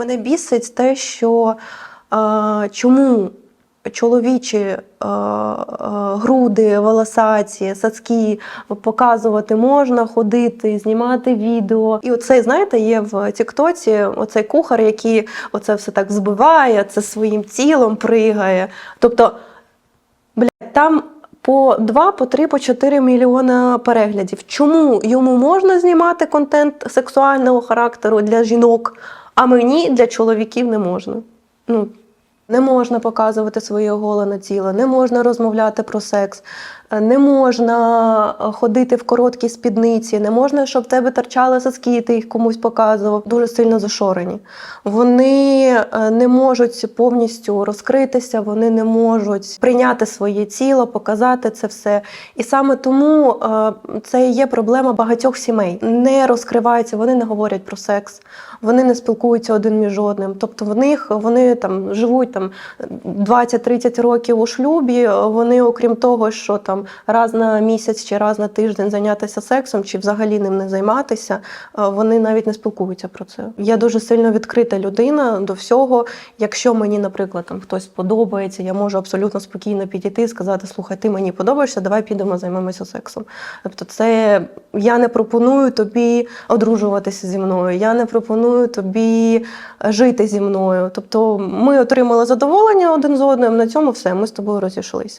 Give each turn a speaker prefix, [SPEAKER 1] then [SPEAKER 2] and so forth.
[SPEAKER 1] Мене бісить те, що е, чому чоловічі е, е, груди, волосаці, сацки показувати можна, ходити, знімати відео. І оцей, знаєте, є в Тіктоці оцей кухар, який оце все так збиває, це своїм тілом пригає. Тобто, блядь, там. По 2, по 3, по 4 мільйона переглядів. Чому йому можна знімати контент сексуального характеру для жінок, а мені для чоловіків не можна? Ну, не можна показувати своє оголене тіло, не можна розмовляти про секс, не можна е, ходити в короткій спідниці, не можна, щоб тебе торчали соски, ти їх комусь показував. Дуже сильно зашорені. Вони е, не можуть повністю розкритися, вони не можуть прийняти своє тіло, показати це все. І саме тому е, це є проблема багатьох сімей. Не розкриваються, вони не говорять про секс, вони не спілкуються один між одним. Тобто в них вони там живуть там 20-30 років у шлюбі. Вони, окрім того, що там раз на місяць чи раз на тиждень зайнятися сексом, чи взагалі ним не займатися, е, вони навіть не спілкуються про це. Я дуже сильно відкрита людина до всього. Якщо мені, наприклад, там хтось подобається, я можу абсолютно спокійно підійти і сказати: слухай, ти мені подобаєшся, давай підемо займемося сексом. Тобто, це я не пропоную тобі одружуватися зі мною, я не пропоную тобі жити зі мною. Тобто, ми отримали задоволення один з одним. На цьому все. Ми з тобою розійшлися.